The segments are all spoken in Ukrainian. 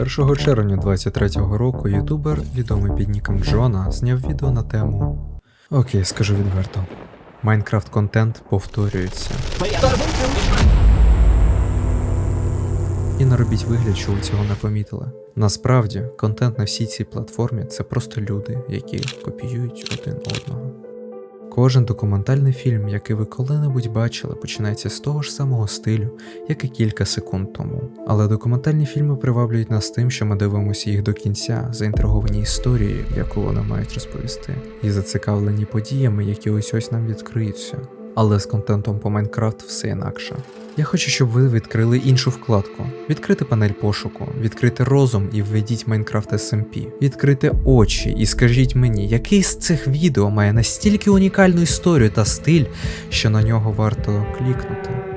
1 червня 23-го року ютубер, відомий під ніком Джона, зняв відео на тему. Окей, скажу відверто. Майнкрафт контент повторюється. І не робіть вигляд, що ви цього не помітили. Насправді, контент на всій цій платформі це просто люди, які копіюють один одного. Кожен документальний фільм, який ви коли-небудь бачили, починається з того ж самого стилю, як і кілька секунд тому. Але документальні фільми приваблюють нас тим, що ми дивимося їх до кінця, заінтриговані історією, яку вони мають розповісти, і зацікавлені подіями, які ось ось нам відкриються. Але з контентом по Майнкрафт все інакше. Я хочу, щоб ви відкрили іншу вкладку. Відкрити панель пошуку, відкрити розум і введіть Minecraft SMP. Відкрити очі і скажіть мені, який з цих відео має настільки унікальну історію та стиль, що на нього варто клікнути.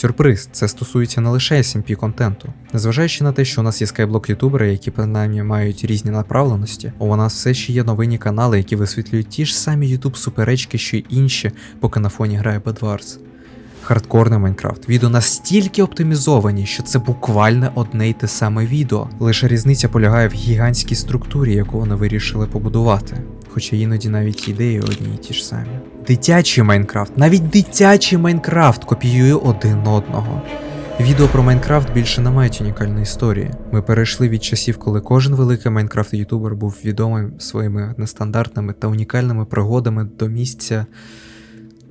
Сюрприз, це стосується не лише SMP контенту. Незважаючи на те, що у нас є скайблок ютубери, які принаймні мають різні направленості, у нас все ще є новинні канали, які висвітлюють ті ж самі ютуб суперечки, що й інші, поки на фоні грає Bedwars. Хардкорний Майнкрафт. Відео настільки оптимізовані, що це буквально одне й те саме відео. Лише різниця полягає в гігантській структурі, яку вони вирішили побудувати. Хоча іноді навіть ідеї одні й ті ж самі. Дитячий Майнкрафт, навіть дитячий Майнкрафт копіює один одного. Відео про Майнкрафт більше не мають унікальної історії. Ми перейшли від часів, коли кожен великий Майнкрафт ютубер був відомий своїми нестандартними та унікальними пригодами до місця,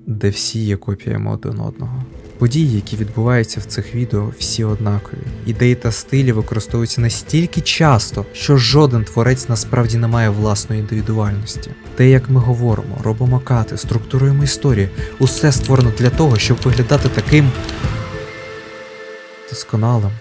де всі є копіями один одного. Події, які відбуваються в цих відео, всі однакові. Ідеї та стилі використовуються настільки часто, що жоден творець насправді не має власної індивідуальності. Те, як ми говоримо, робимо кати, структуруємо історії, усе створено для того, щоб виглядати таким досконалим.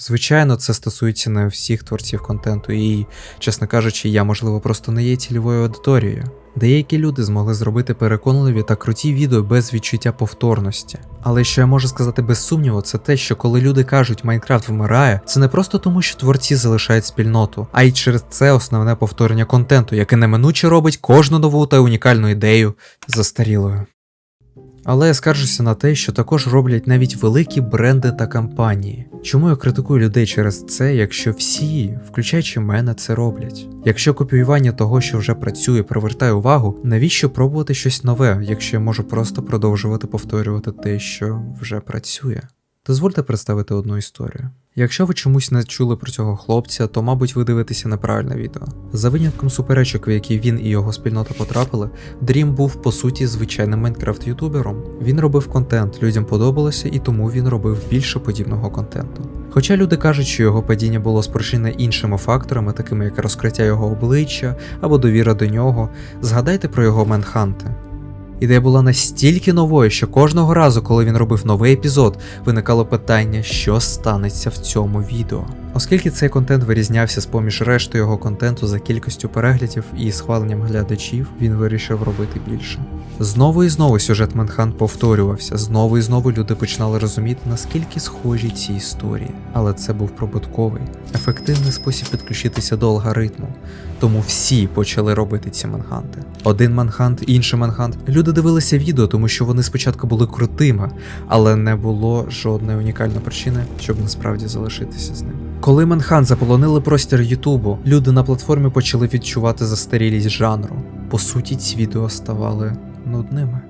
Звичайно, це стосується не всіх творців контенту, і, чесно кажучи, я, можливо, просто не є цільовою аудиторією. Деякі люди змогли зробити переконливі та круті відео без відчуття повторності. Але що я можу сказати без сумніву, це те, що коли люди кажуть Майнкрафт вмирає, це не просто тому, що творці залишають спільноту, а й через це основне повторення контенту, яке неминуче робить кожну нову та унікальну ідею застарілою. Але я скаржуся на те, що також роблять навіть великі бренди та компанії. Чому я критикую людей через це, якщо всі, включаючи мене, це роблять? Якщо копіювання того, що вже працює, привертає увагу, навіщо пробувати щось нове, якщо я можу просто продовжувати повторювати те, що вже працює? Дозвольте представити одну історію. Якщо ви чомусь не чули про цього хлопця, то, мабуть, ви дивитеся неправильне відео. За винятком суперечок, в які він і його спільнота потрапили, Дрім був по суті звичайним Майнкрафт-ютубером. Він робив контент, людям подобалося, і тому він робив більше подібного контенту. Хоча люди кажуть, що його падіння було спричинене іншими факторами, такими як розкриття його обличчя або довіра до нього, згадайте про його менханти. Ідея була настільки новою, що кожного разу, коли він робив новий епізод, виникало питання, що станеться в цьому відео. Оскільки цей контент вирізнявся з поміж решти його контенту за кількістю переглядів і схваленням глядачів, він вирішив робити більше. Знову і знову сюжет Манхан повторювався, знову і знову люди починали розуміти, наскільки схожі ці історії. Але це був прибутковий, ефективний спосіб підключитися до алгоритму. Тому всі почали робити ці манханти. Один манхант, інший манхант. Люди дивилися відео, тому що вони спочатку були крутими, але не було жодної унікальної причини, щоб насправді залишитися з ним. Коли Манхан заполонили простір Ютубу, люди на платформі почали відчувати застарілість жанру. По суті, ці відео ставали нудними.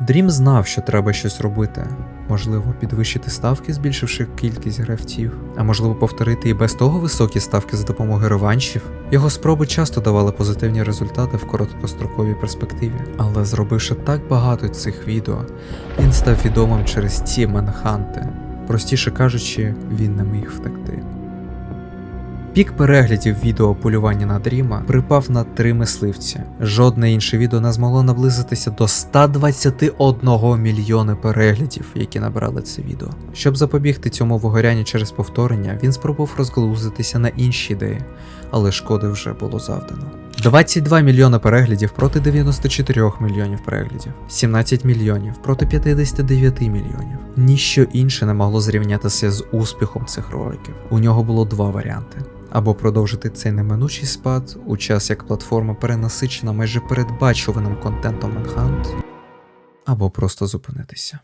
Дрім знав, що треба щось робити. Можливо, підвищити ставки, збільшивши кількість гравців, а можливо, повторити і без того високі ставки за допомогою реваншів. Його спроби часто давали позитивні результати в короткостроковій перспективі. Але зробивши так багато цих відео, він став відомим через ці манханти. Простіше кажучи, він не міг втекти. Пік переглядів відео полювання на Дріма припав на три мисливці. Жодне інше відео не змогло наблизитися до 121 мільйони переглядів, які набрали це відео. Щоб запобігти цьому вигорянню через повторення, він спробував розглузитися на інші ідеї, але шкоди вже було завдано. 22 мільйони переглядів проти 94 мільйонів переглядів, 17 мільйонів проти 59 мільйонів. Ніщо інше не могло зрівнятися з успіхом цих роликів. У нього було два варіанти. Або продовжити цей неминучий спад у час як платформа перенасичена майже передбачуваним контентом Manhunt, або просто зупинитися.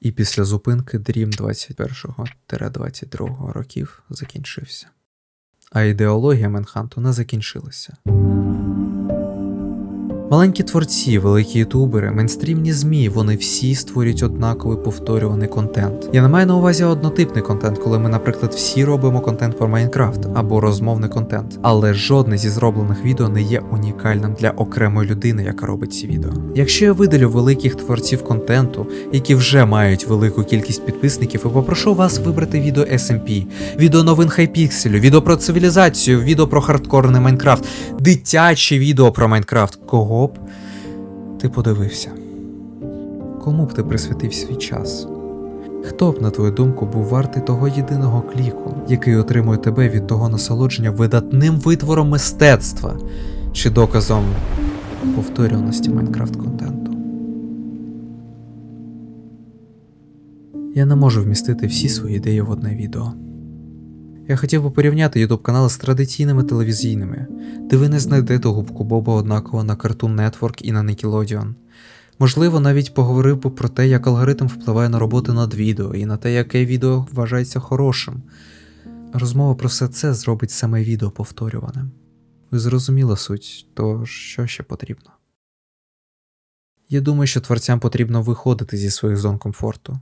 І після зупинки дрім 21-22 років закінчився. А ідеологія Менханту не закінчилася. Маленькі творці, великі ютубери, мейнстрімні змі, вони всі створюють однаковий повторюваний контент. Я не маю на увазі однотипний контент, коли ми, наприклад, всі робимо контент про Майнкрафт або розмовний контент. Але жодне зі зроблених відео не є унікальним для окремої людини, яка робить ці відео. Якщо я видалю великих творців контенту, які вже мають велику кількість підписників, і попрошу вас вибрати відео SMP, відео новин Хайпікселю, відео про цивілізацію, відео про хардкорний Майнкрафт, дитячі відео про Майнкрафт. Кого б ти подивився? Кому б ти присвятив свій час? Хто б, на твою думку, був вартий того єдиного кліку, який отримує тебе від того насолодження видатним витвором мистецтва чи доказом повторюваності Майнкрафт контенту? Я не можу вмістити всі свої ідеї в одне відео. Я хотів би порівняти YouTube канали з традиційними телевізійними, де ви не знайдете губку Боба однаково на Cartoon Network і на Nickelodeon. Можливо, навіть поговорив би про те, як алгоритм впливає на роботу над відео і на те, яке відео вважається хорошим. Розмова про все це зробить саме відео повторюваним. Ви зрозуміли суть, то що ще потрібно? Я думаю, що творцям потрібно виходити зі своїх зон комфорту.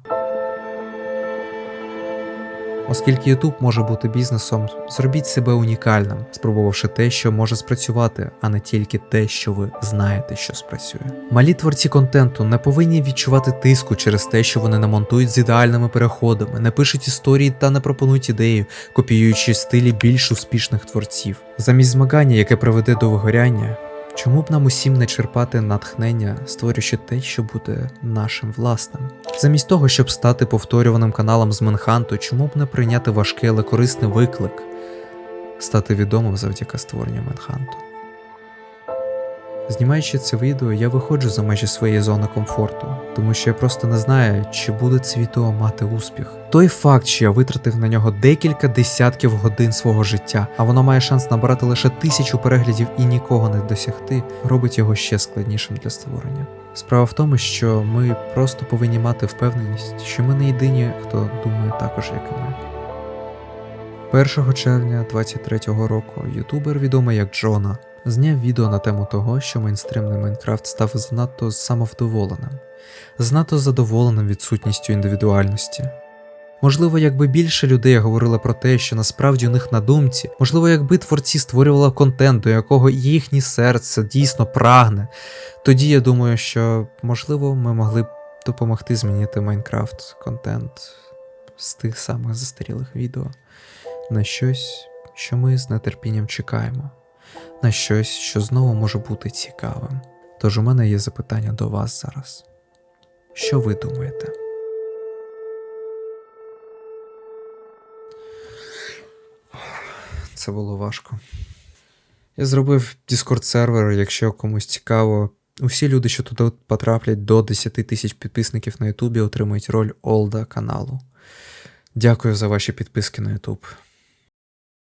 Оскільки YouTube може бути бізнесом, зробіть себе унікальним, спробувавши те, що може спрацювати, а не тільки те, що ви знаєте, що спрацює. Малі творці контенту не повинні відчувати тиску через те, що вони не монтують з ідеальними переходами, не пишуть історії та не пропонують ідеї, копіюючи стилі більш успішних творців. Замість змагання, яке приведе до вигоряння. Чому б нам усім не черпати натхнення, створюючи те, що буде нашим власним? Замість того, щоб стати повторюваним каналом з Менханту, чому б не прийняти важкий, але корисний виклик, стати відомим завдяки створенню Менханту? Знімаючи це відео, я виходжу за межі своєї зони комфорту, тому що я просто не знаю, чи буде це відео мати успіх. Той факт, що я витратив на нього декілька десятків годин свого життя, а воно має шанс набирати лише тисячу переглядів і нікого не досягти, робить його ще складнішим для створення. Справа в тому, що ми просто повинні мати впевненість, що ми не єдині, хто думає також, як і ми. 1 червня 23-го року ютубер, відомий як Джона, зняв відео на тему того, що мейнстримний Майнкрафт став занадто самовдоволеним, занадто задоволеним відсутністю індивідуальності. Можливо, якби більше людей говорили про те, що насправді у них на думці, можливо, якби творці створювали контент, до якого їхнє серце дійсно прагне, тоді я думаю, що можливо ми могли б допомогти змінити Майнкрафт контент з тих самих застарілих відео на щось, що ми з нетерпінням чекаємо, на щось, що знову може бути цікавим. Тож у мене є запитання до вас зараз. Що ви думаєте? Це було важко. Я зробив Discord сервер, якщо комусь цікаво. Усі люди, що туди потраплять до 10 тисяч підписників на Ютубі, отримують роль Олда каналу. Дякую за ваші підписки на Ютуб.